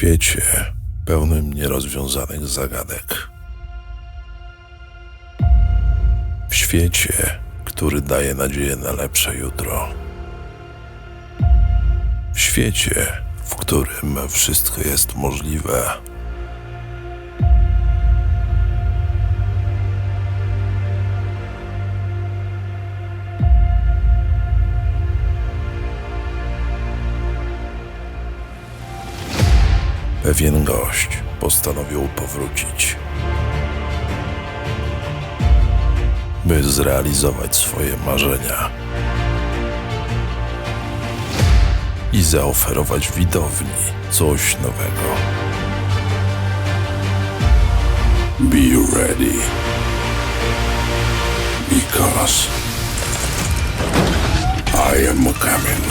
świecie pełnym nierozwiązanych zagadek. W świecie, który daje nadzieję na lepsze jutro. W świecie, w którym wszystko jest możliwe. Pewien gość postanowił powrócić, by zrealizować swoje marzenia i zaoferować widowni coś nowego. Be ready, because I am coming.